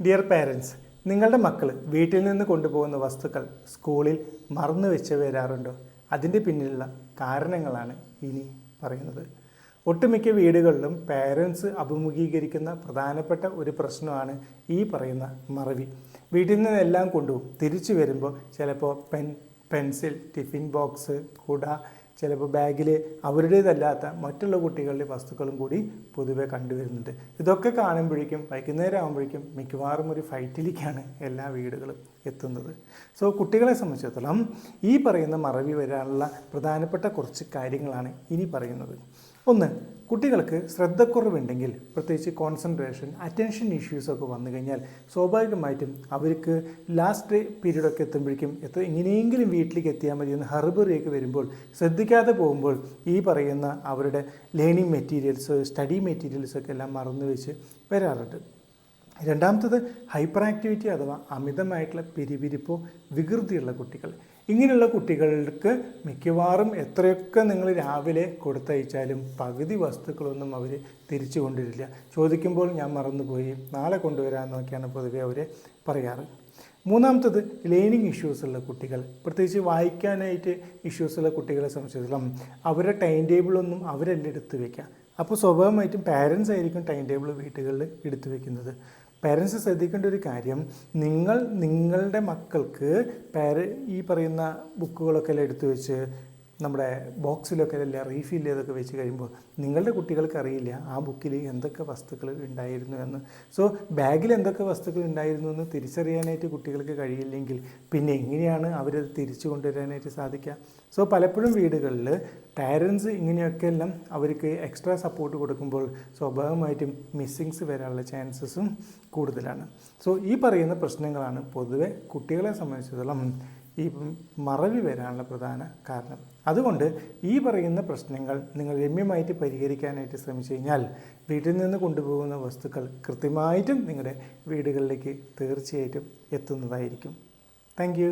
Dear parents നിങ്ങളുടെ മക്കൾ വീട്ടിൽ നിന്ന് കൊണ്ടുപോകുന്ന വസ്തുക്കൾ സ്കൂളിൽ മറന്നു വെച്ച് വരാറുണ്ടോ? അതിന്റെ പിന്നിലുള്ള കാരണങ്ങളാണ് ഇനി പറയുന്നത്. ഒട്ടുമിക്ക വീടുകളിലും പാരൻസ് അഭിമുഖീകരിക്കുന്ന പ്രധാനപ്പെട്ട ഒരു പ്രശ്നമാണ് ഈ പറയുന്ന മറവി. വീട്ടിൽ നിന്നെല്ലാം കൊണ്ടുപോകും. തിരിച്ചു വരുമ്പോൾ ചിലപ്പോൾ പെൻ പെൻസിൽ ടിഫിൻ ബോക്സ് കുട ചിലപ്പോൾ ബാഗിൽ അവരുടേതല്ലാത്ത മറ്റുള്ള കുട്ടികളുടെ വസ്തുക്കളും കൂടി പൊതുവെ കണ്ടുവരുന്നുണ്ട്. ഇതൊക്കെ കാണുമ്പോഴേക്കും വൈകുന്നേരം ആകുമ്പോഴേക്കും മിക്കവാറും ഒരു ഫൈറ്റിലേക്കാണ് എല്ലാ വീടുകളും എത്തുന്നത്. സോ കുട്ടികളെ സംബന്ധിച്ചിടത്തോളം ഈ പറയുന്ന മറവി വരാനുള്ള പ്രധാനപ്പെട്ട കുറച്ച് കാര്യങ്ങളാണ് ഇനി പറയുന്നത്. ഒന്ന് കുട്ടികൾക്ക് ശ്രദ്ധക്കുറവുണ്ടെങ്കിൽ പ്രത്യേകിച്ച് കോൺസെൻട്രേഷൻ അറ്റൻഷൻ ഇഷ്യൂസൊക്കെ വന്നു കഴിഞ്ഞാൽ സ്വാഭാവികമായിട്ടും അവർക്ക് ലാസ്റ്റ് പീരീഡൊക്കെ എത്തുമ്പോഴേക്കും എത്ര എങ്ങനെയെങ്കിലും വീട്ടിലേക്ക് എത്തിയാൽ മതി എന്ന് ഹർബറിയൊക്കെ വരുമ്പോൾ ശ്രദ്ധിക്കാതെ പോകുമ്പോൾ ഈ പറയുന്ന അവരുടെ ലേണിംഗ് മെറ്റീരിയൽസ് സ്റ്റഡി മെറ്റീരിയൽസൊക്കെ എല്ലാം മറന്നു വെച്ച് വരാറുണ്ട്. രണ്ടാമത്തത് ഹൈപ്പർ ആക്ടിവിറ്റി അഥവാ അമിതമായിട്ടുള്ള പിരിപിരിപ്പോ വികൃതിയുള്ള കുട്ടികൾ. ഇങ്ങനെയുള്ള കുട്ടികൾക്ക് മിക്കവാറും എത്രയൊക്കെ നിങ്ങൾ രാവിലെ കൊടുത്തയച്ചാലും പകുതി വസ്തുക്കളൊന്നും അവർ തിരിച്ചു കൊണ്ടുവരില്ല. ചോദിക്കുമ്പോൾ ഞാൻ മറന്നുപോയി. നാളെ കൊണ്ടുവരാമെന്നൊക്കെയാണ് പൊതുവെ അവർ പറയാറ്. മൂന്നാമത്തത് ലേണിംഗ് ഇഷ്യൂസ് ഉള്ള കുട്ടികൾ. പ്രത്യേകിച്ച് വായിക്കാനായിട്ട് ഇഷ്യൂസ് ഉള്ള കുട്ടികളെ സംബന്ധിച്ചിടത്തോളം അവരുടെ ടൈം ടേബിളൊന്നും അവരെല്ലാം എടുത്തു വയ്ക്കുക അപ്പോൾ സ്വാഭാവികമായിട്ടും പാരൻസ് ആയിരിക്കും ടൈം ടേബിൾ വീട്ടുകളിൽ എടുത്തു വെക്കുന്നത്. പാരൻസ് ശ്രദ്ധിക്കേണ്ട ഒരു കാര്യം നിങ്ങൾ നിങ്ങളുടെ മക്കൾക്ക് പേര ഈ പറയുന്ന ബുക്കുകളൊക്കെ എടുത്തു വെച്ച് നമ്മുടെ ബോക്സിലൊക്കെ അല്ല റീഫിൽ ചെയ്തൊക്കെ വെച്ച് കഴിയുമ്പോൾ നിങ്ങളുടെ കുട്ടികൾക്ക് അറിയില്ല ആ ബുക്കിൽ എന്തൊക്കെ വസ്തുക്കൾ ഉണ്ടായിരുന്നു എന്ന്. സോ ബാഗിൽ എന്തൊക്കെ വസ്തുക്കൾ ഉണ്ടായിരുന്നു എന്ന് തിരിച്ചറിയാനായിട്ട് കുട്ടികൾക്ക് കഴിയില്ലെങ്കിൽ പിന്നെ എങ്ങനെയാണ് അവരത് തിരിച്ചു കൊണ്ടുവരാനായിട്ട് സാധിക്കുക? സോ പലപ്പോഴും വീടുകളിൽ പാരൻസ് ഇങ്ങനെയൊക്കെ എല്ലാം അവർക്ക് എക്സ്ട്രാ സപ്പോർട്ട് കൊടുക്കുമ്പോൾ സ്വാഭാവികമായിട്ടും മിസ്സിങ്സ് വരാനുള്ള ചാൻസസും കൂടുതലാണ്. സോ ഈ പറയുന്ന പ്രശ്നങ്ങളാണ് പൊതുവെ കുട്ടികളെ സംബന്ധിച്ചിടത്തോളം ഈ മറവി വരാനുള്ള പ്രധാന കാരണം. അതുകൊണ്ട് ഈ പറയുന്ന പ്രശ്നങ്ങൾ നിങ്ങൾ രമ്യമായിട്ട് പരിഹരിക്കാനായിട്ട് ശ്രമിച്ചു കഴിഞ്ഞാൽ വീട്ടിൽ നിന്ന് കൊണ്ടുപോകുന്ന വസ്തുക്കൾ കൃത്യമായിട്ടും നിങ്ങളുടെ വീടുകളിലേക്ക് തീർച്ചയായിട്ടും എത്തുന്നതായിരിക്കും. താങ്ക്